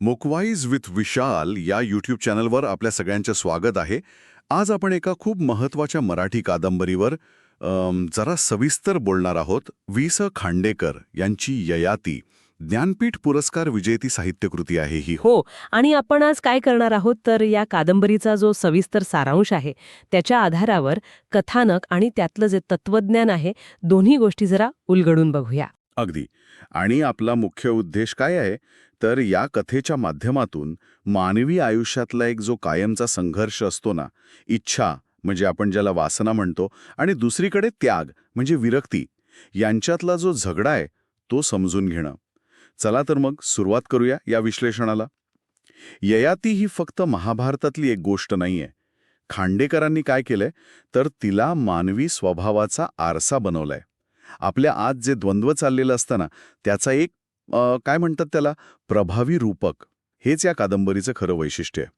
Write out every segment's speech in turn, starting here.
मुकवाईज with विशाल या YouTube चॅनलवर आपल्या सगळ्यांचं स्वागत आहे. आज आपण एका खूप महत्त्वाच्या मराठी कादंबरीवर जरा सविस्तर बोलणार आहोत. वि स खांडेकर यांची ययाती. ज्ञानपीठ पुरस्कार विजेती साहित्यकृती आहे ही. हो आणि आपण आज काय करणार आहोत तर या कादंबरीचा जो सविस्तर सारांश आहे त्याच्या आधारावर कथानक आणि त्यातलं जे तत्वज्ञान आहे दोन्ही गोष्टी जरा उलगडून बघूया. अगदी. आणि आपला मुख्य उद्देश काय आहे? तर या कथेच्या माध्यमातून मानवी आयुष्यातला एक जो कायमचा संघर्ष असतो ना इच्छा म्हणजे आपण ज्याला वासना म्हणतो आणि दुसरीकडे त्याग म्हणजे विरक्ती यांच्यातला जो झगडा आहे तो समजून घेणं. चला तर मग सुरुवात करूया या विश्लेषणाला. ययाती ही फक्त महाभारतातली एक गोष्ट नाहीये. खांडेकरांनी काय केलंय? तर तिला मानवी स्वभावाचा आरसा बनवलाय. आपल्या आत जे द्वंद्व चाललेलं असताना त्याचा एक काय म्हणतात त्याला? प्रभावी रूपक. हेच या कादंबरीचं खरं वैशिष्ट्य आहे.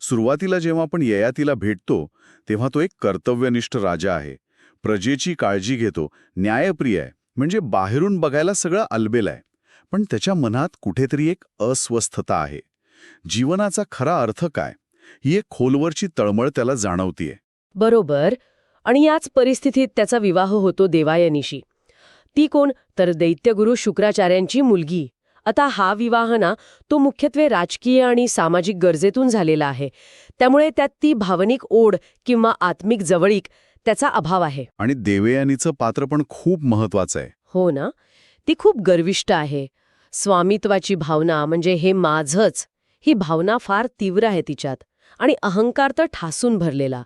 सुरुवातीला जेव्हा आपण ययातीला भेटतो तेव्हा तो एक कर्तव्यनिष्ठ राजा आहे. प्रजेची काळजी घेतो. न्यायप्रिय आहे. म्हणजे बाहेरून बघायला सगळं अलबेल आहे. पण त्याच्या मनात कुठेतरी एक अस्वस्थता आहे. जीवनाचा खरा अर्थ काय? ही एक खोलवरची तळमळ त्याला जाणवतीये. बरोबर. आणि याच परिस्थितीत त्याचा विवाह होतो देवायनीशी. ती कोण? तर दैत्यगुरु शुक्राचार्यांची मुलगी. आता हा विवाह ना तो मुख्यत्वे राजकीय आणि सामाजिक गरजेतून झालेला आहे. त्यामुळे त्यात ती भावनिक ओढ किंवा आत्मिक जवळीक त्याचा अभाव आहे. आणि देवयानीचं पात्र पण खूप महत्वाचं आहे. हो ना? ती खूप गर्विष्ठ आहे. स्वामित्वाची भावना म्हणजे हे माझंच. ही भावना फार तीव्र आहे तिच्यात. आणि अहंकार तर ठासून भरलेला.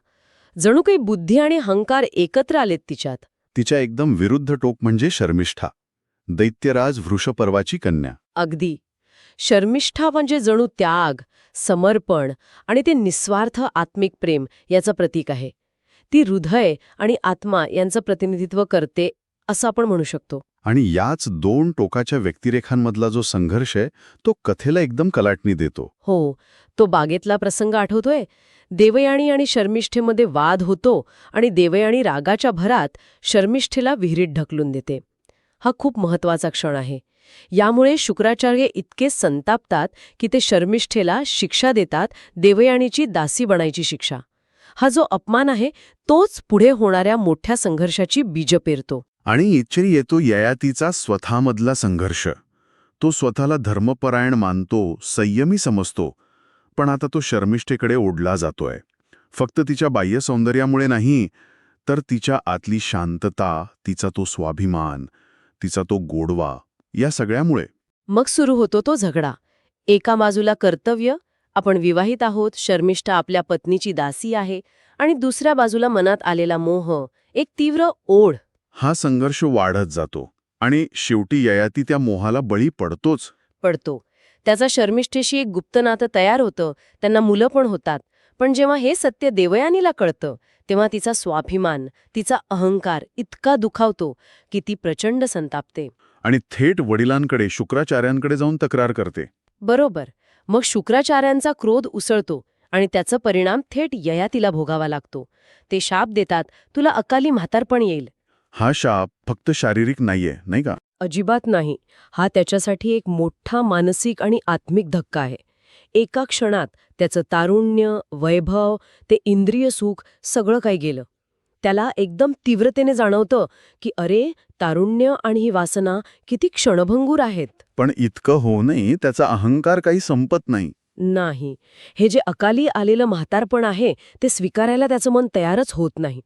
जणू काही बुद्धी आणि अहंकार एकत्र आलेत तिच्यात. तिच्या एकदम विरुद्ध टोक म्हणजे शर्मिष्ठा. दैत्यराज वृषपर्वाची कन्या. अगदी. शर्मिष्ठा म्हणजे जणू त्याग समर्पण आणि ते निस्वार्थ आत्मिक प्रेम याचं प्रतीक आहे. ती हृदय आणि आत्मा यांचं प्रतिनिधित्व करते असं आपण म्हणू शकतो. आणि याच दोन टोकाच्या व्यक्तिरेखांमधला जो संघर्ष आहे तो कथेला एकदम कलाटणी देतो. हो तो बागेतला प्रसंग आठवतोय? देवयाणी आणि शर्मिष्ठेमध्ये वाद होतो आणि देवयाणी रागाच्या भरात शर्मिष्ठेला विहिरीत ढकलून देते. हा खूप महत्त्वाचा क्षण आहे. यामुळे शुक्राचार्य इतके संतापतात की ते शर्मिष्ठेला शिक्षा देतात देवयाणीची दासी बनायची शिक्षा. हा जो अपमान आहे तोच पुढे होणाऱ्या मोठ्या संघर्षाची बीज पेरतो. आणि इच्छेरी येतो ययातीचा स्वतःमधला संघर्ष. तो स्वतःला धर्मपरायण मानतो संयमी समजतो पण आता तो शर्मिष्ठेकडे ओढला जातोय. फक्त तिच्या बाह्य सौंदर्यामुळे नाही तर तिच्या आतली शांतता तिचा तो स्वाभिमान तिचा तो गोडवा या सगळ्यामुळे. मग सुरू होतो तो झगडा. एका बाजूला कर्तव्य आपण विवाहित आहोत शर्मिष्ठा आपल्या पत्नीची दासी आहे आणि दुसऱ्या बाजूला मनात आलेला मोह एक तीव्र ओढ. हा संघर्ष वाढत जातो आणि शेवटी ययाती त्या मोहाला बळी पडतोच. पडतो. त्याचा शर्मिष्ठेशी एक गुप्त नातं तयार होतं त्यांना मुलं पण होतात. पण जेव्हा हे सत्य देवयानीला कळतं तेव्हा तिचा स्वाभिमान तिचा अहंकार इतका दुखावतो की ती प्रचंड संतापते. आणि थेट वडिलांकडे शुक्राचार्यांकडे जाऊन तक्रार करते. बरोबर. मग शुक्राचार्यांचा क्रोध उसळतो आणि त्याचा परिणाम थेट ययातीला भोगावा लागतो. ते शाप देतात तुला अकाली म्हातारपण येईल. हा शाप फक्त शारीरिक नाहीये नाही का? अजिबात नाही. हा त्याच्यासाठी एक मोठा मानसिक आणि आत्मिक धक्का आहे. एका क्षणात त्याचं तारुण्य वैभव ते इंद्रिय सुख सगळं काही गेलं. त्याला एकदम तीव्रतेने जाणवतं की अरे तारुण्य आणि ही वासना किती क्षणभंगूर आहेत. पण इतकं होऊनही त्याचा अहंकार काही संपत नाही. नाही. हे जे अकाली आलेलं म्हातारपण आहे ते स्वीकारायला त्याचं मन तयारच होत नाही.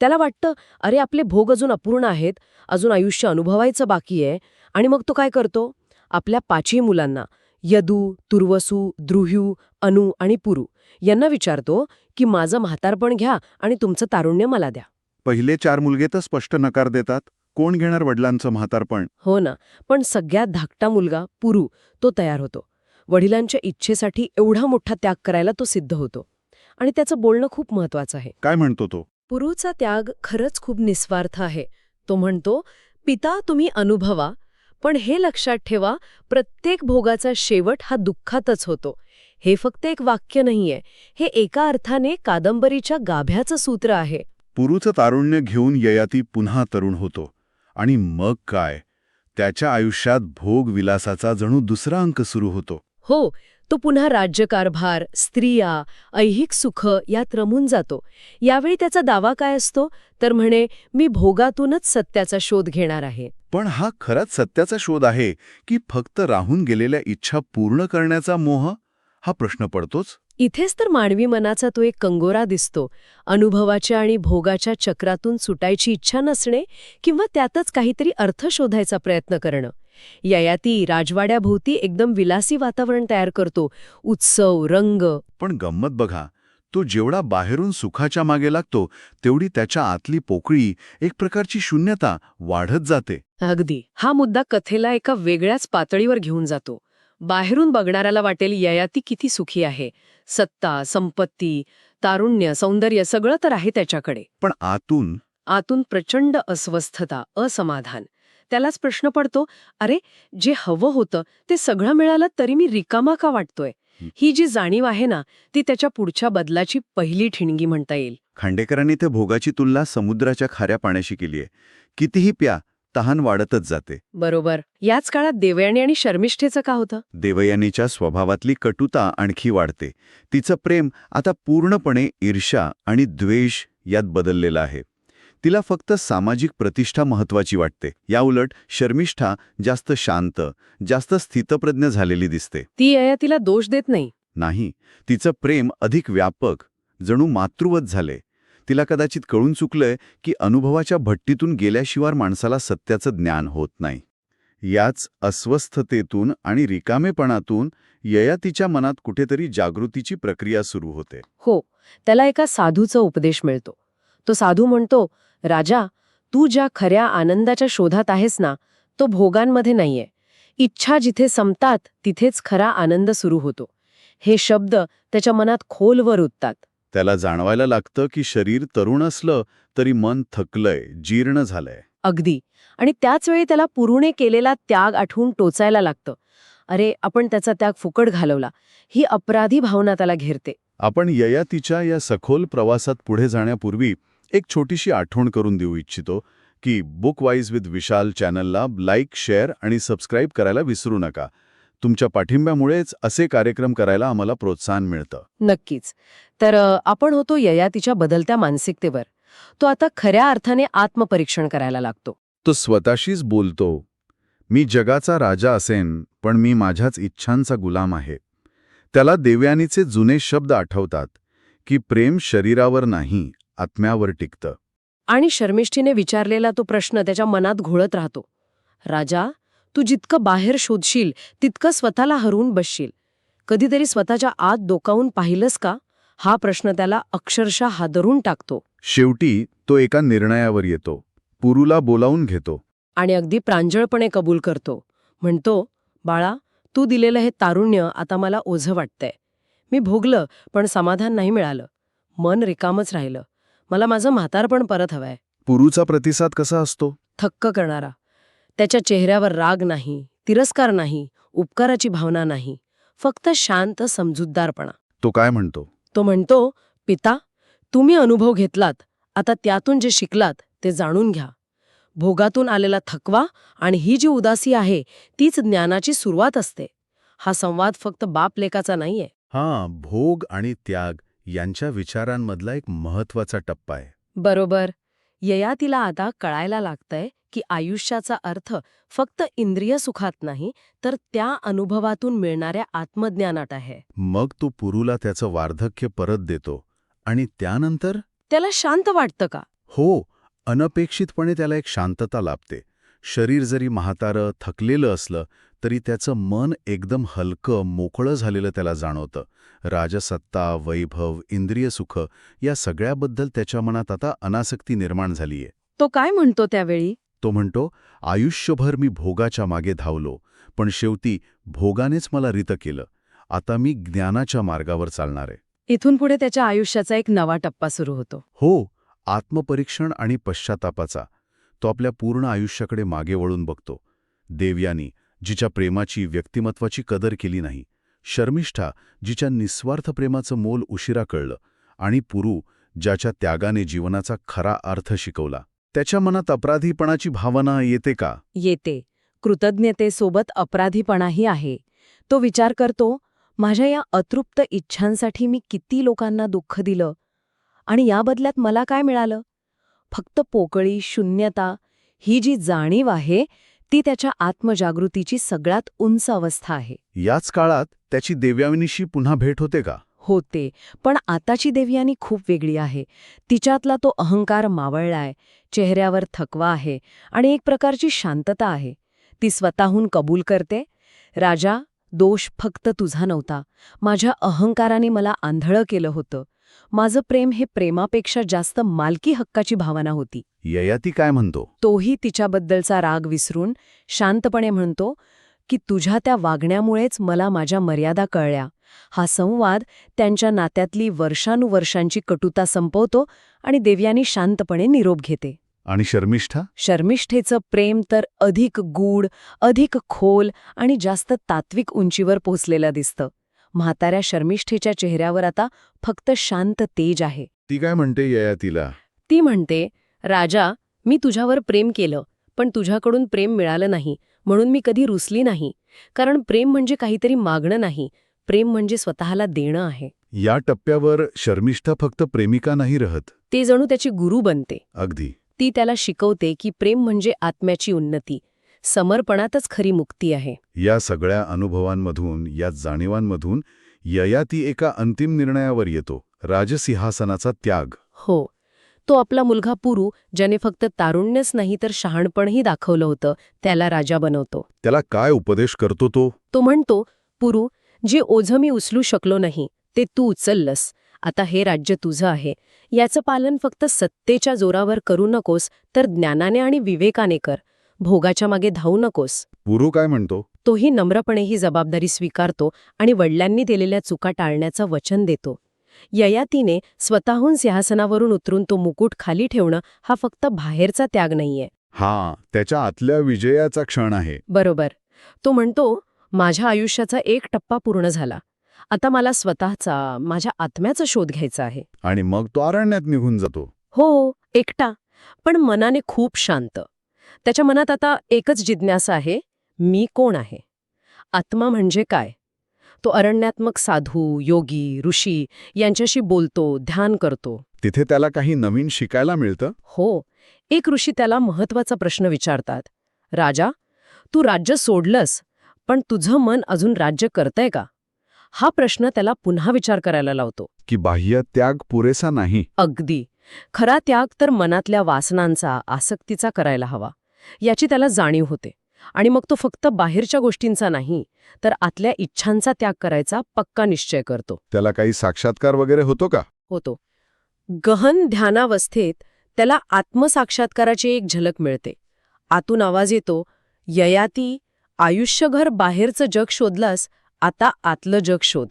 त्याला वाटतं अरे आपले भोग अजून अपूर्ण आहेत अजून आयुष्य अनुभवायचं बाकी आहे. आणि मग तो काय करतो? आपल्या पाचही मुलांना यदू तुर्वसू द्रुह्यू अनु आणि पुरू यांना विचारतो की माझं म्हातारपण घ्या आणि तुमचं तारुण्य मला द्या. पहिले चार मुलगे तर स्पष्ट नकार देतात. कोण घेणार वडिलांचं म्हातारपण? हो ना. पण सगळ्यात धाकटा मुलगा पुरू तो तयार होतो. वडिलांच्या इच्छेसाठी एवढा मोठा त्याग करायला तो सिद्ध होतो. आणि त्याचं बोलणं खूप महत्वाचं आहे. काय म्हणतो तो? पुरूचा त्याग खरंच खूप निस्वार्थ आहे. तो म्हणतो पिता तुम्ही अनुभवा पण हे लक्षात ठेवा प्रत्येक भोगाचा शेवट हा दुःखातच होतो. हे फक्त एक वाक्य नाहीये. हे एका अर्थाने कादंबरीच्या गाभ्याचं सूत्र आहे. पुरूचं तारुण्य घेऊन ययाती पुन्हा तरुण होतो. आणि मग काय? त्याच्या आयुष्यात भोग विलासाचा जणू दुसरा अंक सुरू होतो. हो तो पुन्हा राज्यकारभार स्त्रिया ऐहिक सुख यात रमून जातो. यावेळी त्याचा दावा काय असतो? तर म्हणे मी भोगातूनच सत्याचा शोध घेणार आहे. पण हा खराच सत्याचा शोध आहे की फक्त राहून गेलेल्या इच्छा पूर्ण करण्याचा मोह? हा प्रश्न पडतोच. इथेच तर मानवी मनाचा तो एक कंगोरा दिसतो. अनुभवाच्या आणि भोगाच्या चक्रातून सुटायची इच्छा नसणे किंवा त्यातच काहीतरी अर्थ शोधायचा प्रयत्न करणं. ययाती राजवाड्याभोवती एकदम विलासी वातावरण तयार करतो. उत्सव रंग. पण गंमत बघा तो जेवढा बाहेरून सुखाच्या मागे लागतो तेवढी त्याच्या आतली पोकळी एक प्रकारची शून्यता वाढत जाते. अगदी. हा मुद्दा कथेला एका वेगळ्याच पातळीवर घेऊन जातो. बाहेरून बघणाऱ्याला वाटेल ययाती किती सुखी आहे. सत्ता संपत्ती तारुण्य सौंदर्य सगळं तर आहे त्याच्याकडे. पण आतून? आतून प्रचंड अस्वस्थता असमाधान. त्यालाच प्रश्न पडतो अरे जे हवं होतं ते सगळं मिळालं तरी मी रिकामा का वाटतोय? ही. जी जाणीव आहे ना ती त्याच्या पुढच्या बदलाची पहिली ठिणगी म्हणता येईल. खांडेकरांनी त्या भोगाची तुलना समुद्राच्या खाऱ्या पाण्याशी केली आहे. कितीही प्या तहान वाढतच जाते. बरोबर. याच काळात देवयानी आणि शर्मिष्ठेचं का होतं? देवयानीच्या स्वभावातली कटुता आणखी वाढते. तिचं प्रेम आता पूर्णपणे ईर्ष्या आणि द्वेष यात बदललेलं आहे. तिला फक्त सामाजिक प्रतिष्ठा महत्वाची वाटते. याउलट शर्मिष्ठा जास्त शांत जास्त स्थितप्रज्ञ झालेली दिसते. ती ययातीला दोष देत नाही. नाही तिचं प्रेम अधिक व्यापक जणू मातृवत झाले. तिला कदाचित कळून चुकलंय की अनुभवाच्या भट्टीतून गेल्याशिवाय माणसाला सत्याचं ज्ञान होत नाही. याच अस्वस्थतेतून आणि रिकामेपणातून ययातीच्या मनात कुठेतरी जागृतीची प्रक्रिया सुरू होते. हो त्याला एका साधूचा उपदेश मिळतो. तो साधू म्हणतो राजा तू ज्या खऱ्या आनंदाच्या शोधात आहेस ना तो भोगांमध्ये नाहीये. इच्छा जिथे संपतात तिथेच खरा आनंद सुरू होतो. हे शब्द त्याच्या मनात खोलवर उठतात त्याला जाणवायला लागतं की शरीर तरुण असलं तरी मन थकलंय जीर्ण झालंय. अगदी. आणि त्याच वेळी त्याला पुरुणे केलेला त्याग आठवून टोचायला लागतं. अरे आपण त्याचा त्याग फुकट घालवला. ही अपराधी भावना त्याला घेरते. आपण ययातीच्या या सखोल प्रवासात पुढे जाण्यापूर्वी एक छोटीशी आठवण करून देऊ इच्छितो की बुक वाईज विथ विशाल चॅनलला लाईक शेअर आणि सबस्क्राईब करायला विसरू नका. तुमच्या पाठिंब्यामुळेच असे कार्यक्रम करायला आम्हाला प्रोत्साहन मिळतं. नक्कीच. तर आपण होतो ययातीच्या बदलत्या मानसिकतेवर. तो आता खऱ्या अर्थाने आत्मपरीक्षण करायला लागतो. तो स्वतःशीच बोलतो मी जगाचा राजा असेन पण मी माझ्याच इच्छांचा गुलाम आहे. त्याला देवयानीचे जुने शब्द आठवतात की प्रेम शरीरावर नाही आत्म्यावर टिकतं. आणि शर्मिष्ठीने विचारलेला तो प्रश्न त्याच्या मनात घोळत राहतो. राजा तू जितकं बाहेर शोधशील तितकं स्वतःला हरवून बसशील. कधीतरी स्वतःच्या आत डोकावून पाहिलंस का? हा प्रश्न त्याला अक्षरशः हादरून टाकतो. शेवटी तो एका निर्णयावर येतो. पुरूला बोलावून घेतो. आणि अगदी प्रांजळपणे कबूल करतो. म्हणतो बाळा तू दिलेलं हे तारुण्य आता मला ओझं वाटतंय. मी भोगलं पण समाधान नाही मिळालं. मन रिकामच राहिलं. मला माझं म्हातारपण परत हवंय. पुरूचा प्रतिसाद कसा असतो? थक्क करणारा. त्याच्या चेहऱ्यावर राग नाही तिरस्कार नाही उपकाराची भावना नाही फक्त शांत समजूतदारपणा. तो काय म्हणतो? तो म्हणतो पिता तुम्ही अनुभव घेतलात आता त्यातून जे शिकलात ते जाणून घ्या. भोगातून आलेला थकवा आणि ही जी उदासी आहे तीच ज्ञानाची सुरुवात असते. हा संवाद फक्त बाप लेकाचा नाहीये. हा भोग आणि त्याग. यांच्या विचारांमधला एक महत्त्वाचा टप्पा आहे. बरोबर. ययातीला आता कळायला लागतंय की आयुष्याचा अर्थ फक्त इंद्रिय सुखात नाही तर त्या अनुभवातून मिळणाऱ्या आत्मज्ञानात आहे. मग तो पुरूला त्याचं वार्धक्य परत देतो आणि त्यानंतर? त्याला शांत वाटतं का? हो अनपेक्षितपणे त्याला एक शांतता लाभते. शरीर जरी म्हातारं थकलेलं असलं तरी त्याचं मन एकदम हलकं मोकळं झालेलं त्याला जाणवतं. राजसत्ता वैभव इंद्रिय सुख या सगळ्याबद्दल त्याच्या मनात आता अनासक्ती निर्माण झालीये. तो काय म्हणतो त्यावेळी? तो म्हणतो आयुष्यभर मी भोगाच्या मागे धावलो पण शेवटी भोगानेच मला रित केलं. आता मी ज्ञानाच्या मार्गावर चालणार आहे. इथून पुढे त्याच्या आयुष्याचा एक नवा टप्पा सुरू होतो. हो आत्मपरीक्षण आणि पश्चातापाचा. तो आपल्या पूर्ण आयुष्याकडे मागे वळून बघतो. देवयानी जिच्या प्रेमाची व्यक्तिमत्वाची कदर केली नाही. शर्मिष्ठा जिच्या निस्वार्थ प्रेमाचं मोल उशिरा कळलं आणि पुरू ज्याच्या त्यागाने जीवनाचा खरा अर्थ शिकवला. त्याच्या मनात अपराधीपणाची भावना येते का? येते. कृतज्ञतेसोबत अपराधीपणाही आहे. तो विचार करतो माझ्या या अतृप्त इच्छांसाठी मी किती लोकांना दुःख दिलं? आणि या बदल्यात मला काय मिळालं? फक्त पोकळी शून्यता ही जी जाणीव आहे ती त्याच्या आत्मजागृतीची सगळ्यात उंच अवस्था आहे. याच काळात त्याची देव्याविनीशी पुन्हा भेट होते का? होते पण आताची देवयानी खूप वेगळी आहे. तिच्यातला तो अहंकार मावळलाय चेहऱ्यावर थकवा आहे आणि एक प्रकारची शांतता आहे. ती स्वतःहून कबूल करते राजा दोष फक्त तुझा नव्हता. माझ्या अहंकाराने मला आंधळं केलं होतं. माझं प्रेम हे प्रेमापेक्षा जास्त मालकी हक्काची भावना होती. ययाती काय म्हणतो? तोही तिच्याबद्दलचा राग विसरून शांतपणे म्हणतो की तुझ्या त्या वागण्यामुळेच मला माझ्या मर्यादा कळल्या. हा संवाद त्यांच्या नात्यातली वर्षानुवर्षांची कटुता संपवतो आणि देव्यानी शांतपणे निरोप घेते. आणि शर्मिष्ठा? शर्मिष्ठेचं प्रेम तर अधिक गूढ अधिक खोल आणि जास्त तात्विक उंचीवर पोचलेलं दिसतं. म्हाताऱ्या शर्मिष्ठेच्या चेहऱ्यावर आता फक्त शांत तेज आहे. ती काय म्हणते ययातीला ती म्हणते राजा मी तुझ्यावर प्रेम केलं पण तुझ्याकडून प्रेम मिळालं नाही म्हणून मी कधी रुसली नाही. कारण प्रेम म्हणजे काहीतरी मागणं नाही प्रेम म्हणजे स्वतःला देणं आहे. या टप्प्यावर शर्मिष्ठा फक्त प्रेमिका नाही राहत. ते जणू त्याची गुरु बनते. अगदी. ती त्याला शिकवते की प्रेम म्हणजे आत्म्याची उन्नती समर्पणातच खरी मुक्ती आहे. या सगळ्या अनुभवांमधून या जाणीवांमधून ययाती एका अंतिम निर्णयावर येतो राजसिंहासनाचा त्याग. हो. तो आपला मुलगा पुरू ज्याने फक्त तारुण्यच नाही तर शहाणपणही दाखवलं होतं त्याला राजा बनवतो. त्याला काय उपदेश करतो तो? तो म्हणतो पुरू जे ओझं मी उचलू शकलो नाही ते तू उचललंस. आता हे राज्य तुझं आहे. याचं पालन फक्त सत्तेच्या जोरावर करू नकोस तर ज्ञानाने आणि विवेकाने कर. भोगाच्या मागे धावू नकोस. पुरू काय म्हणतो? तोही नम्रपणे ही जबाबदारी स्वीकारतो आणि वडिलांनी दिलेल्या चुका टाळण्याचं वचन देतो. ययातीने स्वतःहून सिंहासनावरून उतरून तो मुकुट खाली ठेवणं हा फक्त बाहेरचा त्याग नाहीये. हा त्याच्या आतल्या विजयाचा क्षण आहे. बरोबर. तो म्हणतो माझ्या आयुष्याचा एक टप्पा पूर्ण झाला. आता मला स्वतःचा माझ्या आत्म्याचा शोध घ्यायचा आहे. आणि मग तो अरण्यात निघून जातो. हो एकटा. पण मनाने खूप शांत. त्याच्या मनात आता एकच जिज्ञासा आहे मी कोण आहे? आत्मा म्हणजे काय? तो अरण्यात्मक साधू योगी ऋषी यांच्याशी बोलतो ध्यान करतो. तिथे त्याला काही नवीन शिकायला मिळतं? हो एक ऋषी त्याला महत्त्वाचा प्रश्न विचारतात. राजा तू राज्य सोडलंस पण तुझं मन अजून राज्य करतंय का? हा प्रश्न त्याला पुन्हा विचार करायला लावतो. की बाह्य त्याग पुरेसा नाही. अगदी. खरा त्याग तर मनातल्या वासनांचा आसक्तीचा करायला हवा. याची त्याला जाणीव होते. आणि मग तो फक्त बाहेरच्या गोष्टींचा नाही तर आतल्या इच्छांचा त्याग करायचा पक्का निश्चय करतो. त्याला काही साक्षात्कार वगैरे होतो का? होतो. गहन ध्यानावस्थेत त्याला आत्मसाक्षात्काराची एक झलक मिळते. आतून आवाज येतो ययाती आयुष्यभर बाहेरचं जग शोधलास आता आतलं जग शोध.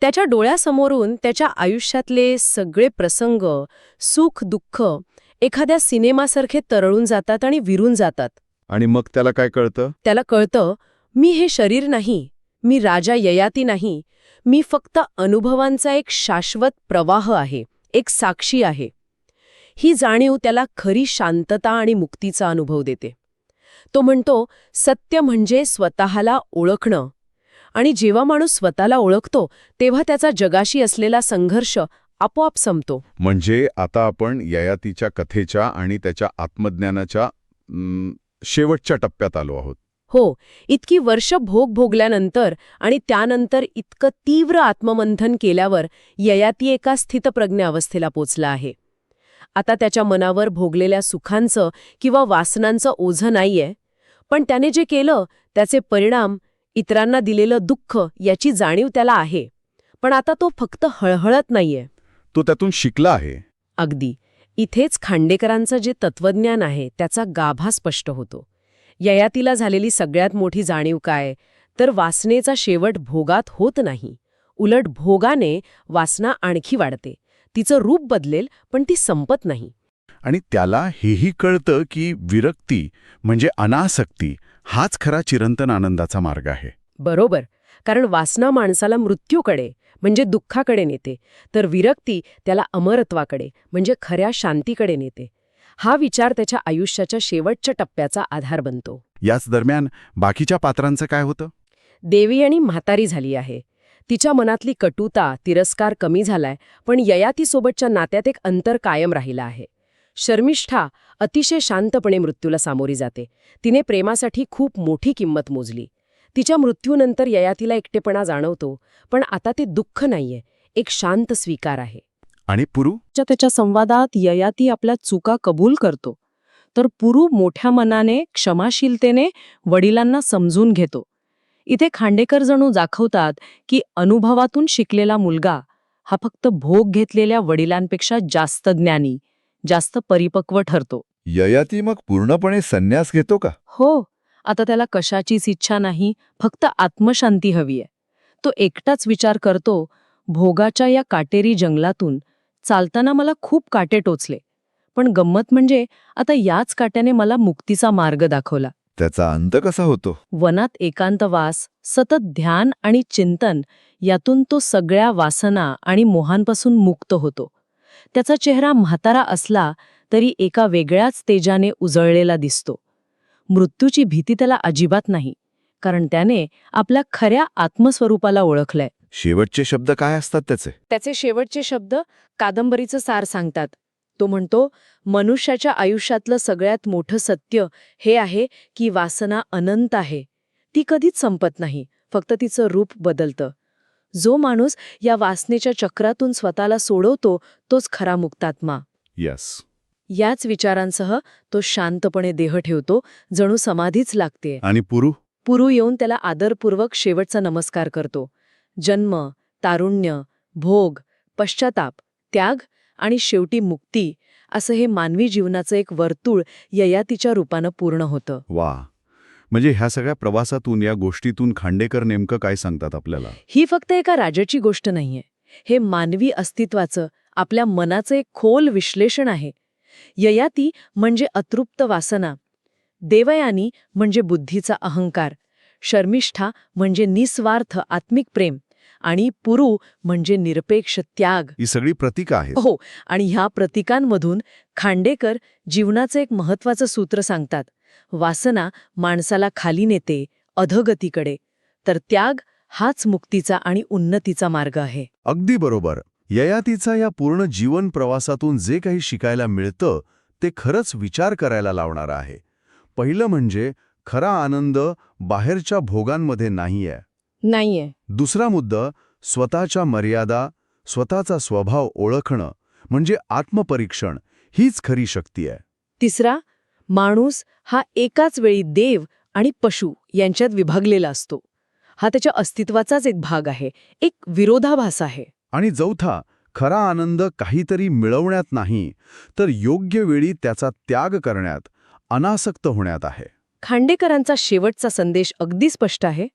त्याच्या डोळ्यासमोरून त्याच्या आयुष्यातले सगळे प्रसंग सुख दुःख एखाद्या सिनेमासारखे तरळून जातात आणि विरून जातात. आणि मग त्याला काय कळतं? त्याला कळतं मी हे शरीर नाही मी राजा ययाती नाही मी फक्त अनुभवांचा एक शाश्वत प्रवाह आहे एक साक्षी आहे. ही जाणीव त्याला खरी शांतता आणि मुक्तीचा अनुभव देते. तो म्हणतो सत्य म्हणजे स्वतःला ओळखणं. आणि जेव्हा माणूस स्वतःला ओळखतो तेव्हा त्याचा जगाशी असलेला संघर्ष आपोआप संपतो. म्हणजे आता आपण ययातीच्या कथेच्या आणि त्याच्या आत्मज्ञानाच्या शेवटच्या टप्प्यात आलो आहोत. हो इतकी वर्ष भोग भोगल्यानंतर आणि त्यानंतर इतकं तीव्र आत्ममंथन केल्यावर ययाती एका स्थितप्रज्ञ अवस्थेला पोचला आहे. आता त्याच्या मनावर भोगलेल्या सुखांचं किंवा वासनांचं ओझं नाहीये पण त्याने जे केलं त्याचे परिणाम इतरांना दिलेलं दुःख याची जाणीव त्याला आहे. पण आता तो फक्त हळहळत नाहीये. तो त्यातून शिकला आहे. अगदी. इथेच खांडेकरांचं जे तत्वज्ञान आहे त्याचा गाभा स्पष्ट होतो. ययातीला झालेली सगळ्यात मोठी जाणीव काय? तर वासनेचा शेवट भोगात होत नाही. उलट भोगाने वासना आणखी वाढते. तिचं रूप बदलेल पण ती संपत नाही. आणि त्याला हेही कळतं की विरक्ती म्हणजे अनासक्ती हाच खरा चिरंतन आनंदाचा मार्ग आहे. बरोबर. कारण वासना माणसाला मृत्यूकडे म्हणजे दुःखाकडे नेते. तर विरक्ती त्याला अमरत्वाकडे म्हणजे खऱ्या शांतीकडे नेते. हा विचार त्याच्या आयुष्याच्या शेवटच्या टप्प्याचा आधार बनतो. याच दरम्यान बाकीच्या पात्रांचं काय होतं? देवयानी म्हातारी झाली आहे. तिच्या मनातली कटुता तिरस्कार कमी झालाय पण ययातीसोबतच्या नात्यात एक अंतर कायम राहिलं आहे. शर्मिष्ठा अतिशय शांतपणे मृत्यूला सामोरी जाते. तिने प्रेमासाठी खूप मोठी किंमत मोजली. तिच्या मृत्यूनंतर ययातीला एकटेपणा जाणवतो पण आता ते दुःख नाहीये एक शांत स्वीकार आहे. आणि पुरू? च्या त्याच्या संवादात ययाती आपल्या चुका कबूल करतो तर पुरू मोठ्या मनाने क्षमाशीलतेने वडिलांना समजून घेतो. इथे खांडेकर जणू दाखवतात की अनुभवातून शिकलेला मुलगा हा फक्त भोग घेतलेल्या वडिलांपेक्षा जास्त ज्ञानी जास्त परिपक्व ठरतो. ययाती मग पूर्णपणे संन्यास घेतो का? हो आता त्याला कशाचीच इच्छा नाही फक्त आत्मशांती हवीय. तो एकटाच विचार करतो भोगाच्या या काटेरी जंगलातून चालताना मला खूप काटे टोचले. पण गंमत म्हणजे आता याच काट्याने मला मुक्तीचा मार्ग दाखवला. त्याचा अंत कसा होतो? वनात एकांतवास सतत ध्यान आणि चिंतन यातून तो सगळ्या वासना आणि मोहांपासून मुक्त होतो. त्याचा चेहरा म्हातारा असला तरी एका वेगळ्याच तेजाने उजळलेला दिसतो. मृत्यूची भीती त्याला अजिबात नाही कारण त्याने आपल्या खऱ्या आत्मस्वरूपाला ओळखलंय. शेवटचे शब्द काय असतात त्याचे? त्याचे शेवटचे शब्द कादंबरीचं सार सांगतात. तो म्हणतो मनुष्याच्या आयुष्यातलं सगळ्यात मोठं सत्य हे आहे की वासना अनंत आहे. ती कधीच संपत नाही फक्त तिचं रूप बदलतं. जो माणूस या वासनेच्या चक्रातून स्वतःला सोडवतो तोच खरा मुक्तात्मा. यस. याच विचारांसह तो शांतपणे देह ठेवतो जणू समाधीच लागते आणि पुरू? पुरू येऊन त्याला आदरपूर्वक शेवटचा नमस्कार करतो. जन्म तारुण्य भोग पश्चाताप त्याग आणि शेवटी मुक्ती असं हे मानवी जीवनाचं एक वर्तुळ ययातीच्या रूपानं पूर्ण होतं. वा. म्हणजे ह्या सगळ्या प्रवासातून या गोष्टीतून खांडेकर नेमकं काय सांगतात आपल्याला? ही फक्त एका राजाची गोष्ट नाहीये. हे मानवी अस्तित्वाचं आपल्या मनाचं एक खोल विश्लेषण आहे. ययाती म्हणजे अतृप्त वासना. देवयानी म्हणजे बुद्धीचा अहंकार. शर्मिष्ठा म्हणजे निस्वार्थ आत्मिक प्रेम. आणि पुरू म्हणजे निरपेक्ष त्याग. ही सगळी प्रतीकं आहेत. हो आणि ह्या प्रतीकांमधून खांडेकर जीवनाचं एक महत्वाचं सूत्र सांगतात. वासना माणसाला खाली नेते अधगतीकडे. तर त्याग हाच मुक्तीचा आणि उन्नतीचा मार्ग आहे. अगदी बरोबर. ययातीचा या पूर्ण जीवन प्रवासातून जे काही शिकायला मिळतं ते खरंच विचार करायला लावणारं आहे. पहिलं म्हणजे खरा आनंद बाहेरच्या भोगांमध्ये नाहीये. नाहीये. दुसरा मुद्दा स्वतःच्या मर्यादा स्वतःचा स्वभाव ओळखणं म्हणजे आत्मपरीक्षण हीच खरी शक्ती आहे. तिसरा माणूस हा एकाच वेळी देव आणि पशु यांच्यात विभागलेला असतो. हा त्याच्या अस्तित्वाचाच एक भाग आहे एक विरोधाभास आहे. आणि चौथा खरा आनंद काहीतरी मिळवण्यात नाही तर योग्य वेळी त्याचा त्याग करण्यात अनासक्त होण्यात आहे. खांडेकरांचा शेवटचा संदेश अगदी स्पष्ट आहे.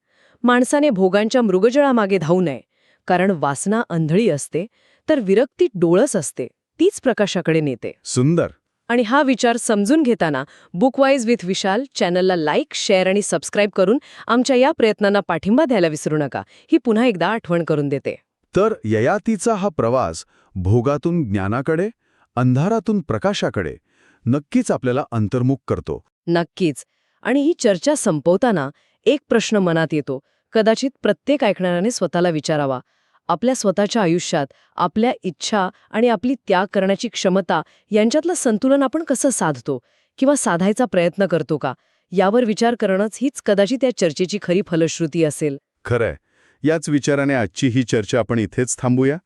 माणसाने भोगांच्या मृगजळामागे धावू नये. कारण वासना अंधळी असते तर विरक्ती डोळस असते. तीच प्रकाशाकडे नेते. सुंदर. आणि हा विचार समजून घेताना बुकवाईज विथ विशाल चॅनलला लाईक शेअर आणि सबस्क्राईब करून आमच्या या प्रयत्नांना पाठिंबा द्यायला विसरू नका. ही पुन्हा एकदा आठवण करून देते. तर ययातीचा हा प्रवास भोगातून ज्ञानाकडे अंधारातून प्रकाशाकडे नक्कीच आपल्याला अंतर्मुख करतो. नक्कीच. आणि ही चर्चा संपवताना एक प्रश्न मनात येतो. कदाचित प्रत्येक ऐकणाऱ्याने स्वतःला विचारावा. आपल्या स्वतःच्या आयुष्यात आपल्या इच्छा आणि आपली त्याग करण्याची क्षमता यांच्यातलं संतुलन आपण कसं साधतो? किंवा साधायचा प्रयत्न करतो का? यावर विचार करणंच हीच कदाचित या चर्चेची खरी फलश्रुती असेल. खरंय. याच विचाराने आजची ही चर्चा आपण इथेच थांबूया.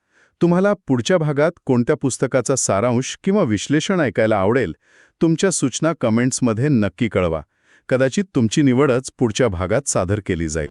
तुम्हाला पुढच्या भागात कोणत्या पुस्तकाचा सारांश किंवा विश्लेषण ऐकायला आवडेल तुमच्या सूचना कमेंट्समध्ये नक्की कळवा. कदाचित तुमची निवडच पुढच्या भागात सादर केली जाईल.